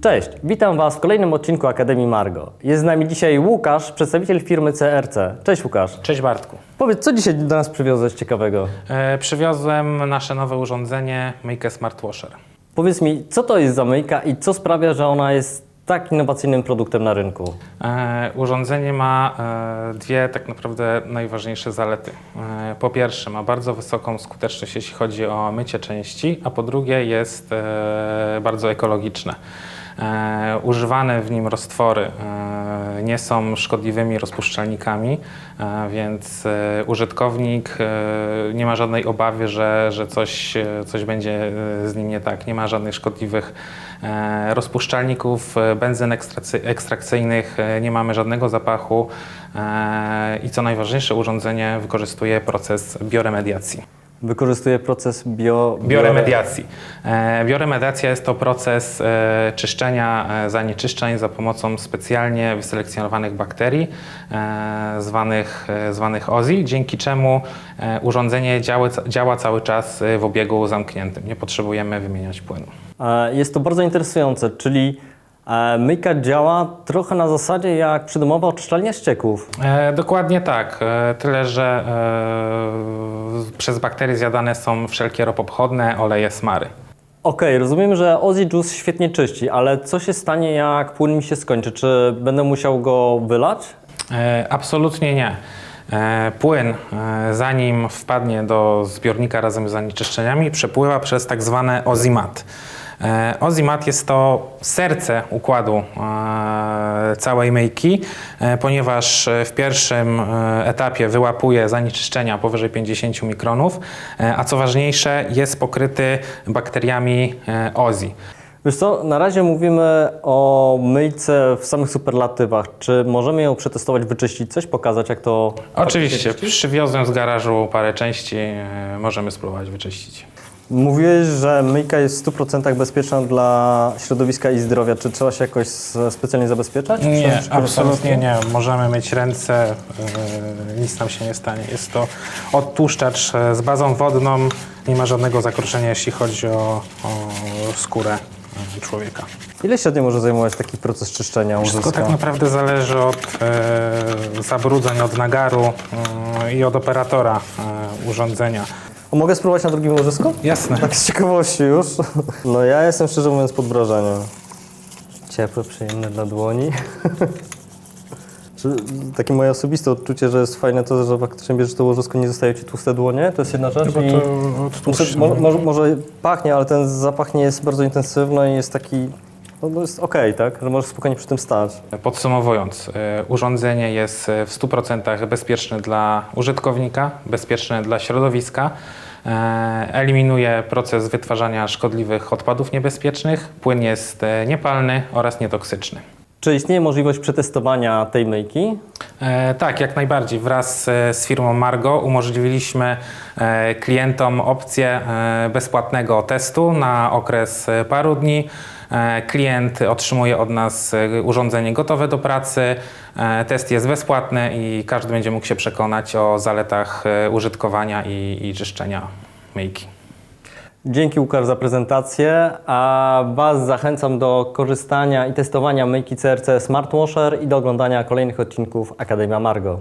Cześć, witam Was w kolejnym odcinku Akademii Margo. Jest z nami dzisiaj Łukasz, przedstawiciel firmy CRC. Cześć Łukasz. Cześć Bartku. Powiedz, co dzisiaj do nas przywiozłeś ciekawego? E, przywiozłem nasze nowe urządzenie Make Smart Washer. Powiedz mi, co to jest za myjka i co sprawia, że ona jest tak innowacyjnym produktem na rynku? E, urządzenie ma e, dwie tak naprawdę najważniejsze zalety. E, po pierwsze ma bardzo wysoką skuteczność jeśli chodzi o mycie części, a po drugie jest e, bardzo ekologiczne. E, używane w nim roztwory e, nie są szkodliwymi rozpuszczalnikami, e, więc e, użytkownik e, nie ma żadnej obawy, że, że coś, coś będzie z nim nie tak. Nie ma żadnych szkodliwych rozpuszczalników, benzyn ekstrakcyjnych, nie mamy żadnego zapachu i co najważniejsze urządzenie wykorzystuje proces bioremediacji. Wykorzystuje proces bio... Bioremediacji. E, Bioremediacja jest to proces e, czyszczenia e, zanieczyszczeń za pomocą specjalnie wyselekcjonowanych bakterii zwanych, zwanych OZI, dzięki czemu urządzenie działa, działa cały czas w obiegu zamkniętym. Nie potrzebujemy wymieniać płynu. Jest to bardzo interesujące, czyli myjka działa trochę na zasadzie jak przydomowa oczyszczalnia ścieków. E, dokładnie tak, e, tyle że e, przez bakterie zjadane są wszelkie ropobchodne, oleje, smary. Okej, rozumiem, że Ozzy Juice świetnie czyści, ale co się stanie jak płyn mi się skończy? Czy będę musiał go wylać? E, Absolutnie nie. E, Płyn, e, zanim wpadnie do zbiornika razem z zanieczyszczeniami, przepływa przez tak zwane ozimat. E, Ozimat jest to serce układu e, całej myjki, e, ponieważ w pierwszym etapie wyłapuje zanieczyszczenia powyżej 50 mikronów, a co ważniejsze, jest pokryty bakteriami OZI. Wiesz co, na razie mówimy o myjce w samych superlatywach. Czy możemy ją przetestować, wyczyścić coś, pokazać jak to... Oczywiście, przywiozłem z garażu parę części, możemy spróbować wyczyścić. Mówiłeś, że myjka jest w 100% bezpieczna dla środowiska i zdrowia. Czy trzeba się jakoś specjalnie zabezpieczać? Nie, absolutnie nie. Możemy myć ręce, yy, nic nam się nie stanie. Jest to odtłuszczacz e, z bazą wodną, nie ma żadnego zakruszenia, jeśli chodzi o, o skórę e, człowieka. Ile średnio może zajmować taki proces czyszczenia Wszystko łożyska? tak naprawdę zależy od e, zabrudzeń, od nagaru e, i od operatora e, urządzenia. O, mogę spróbować na drugim łożysku? Jasne. Tak z ciekawości już. No ja jestem szczerze mówiąc pod wrażeniem. Ciepłe, przyjemne dla dłoni. Czy takie moje osobiste odczucie, że jest fajne to, że faktycznie bierzesz to łożysko, nie zostają ci tłuste dłonie, to jest jedna rzecz. To Znaczy, odtłuszcz- mo, mo, może pachnie, ale ten zapach nie jest bardzo intensywny i jest taki, no to jest okej, tak? Że możesz spokojnie przy tym stać. Podsumowując, e, urządzenie jest e, w 100% bezpieczne dla użytkownika, bezpieczne dla środowiska, e, eliminuje proces wytwarzania szkodliwych odpadów niebezpiecznych, płyn jest niepalny oraz nietoksyczny. Czy istnieje możliwość przetestowania tej myjki? E, tak, jak najbardziej. Wraz e, z firmą Margo umożliwiliśmy e, klientom opcję e, bezpłatnego testu na okres e, paru dni. E, klient otrzymuje od nas e, urządzenie gotowe do pracy. E, test jest bezpłatny i każdy będzie mógł się przekonać o zaletach użytkowania i, i czyszczenia myjki. Dzięki Łukasz za prezentację, a Was zachęcam do korzystania i testowania myjki CRC Smart Washer i do oglądania kolejnych odcinków Akademia Margo.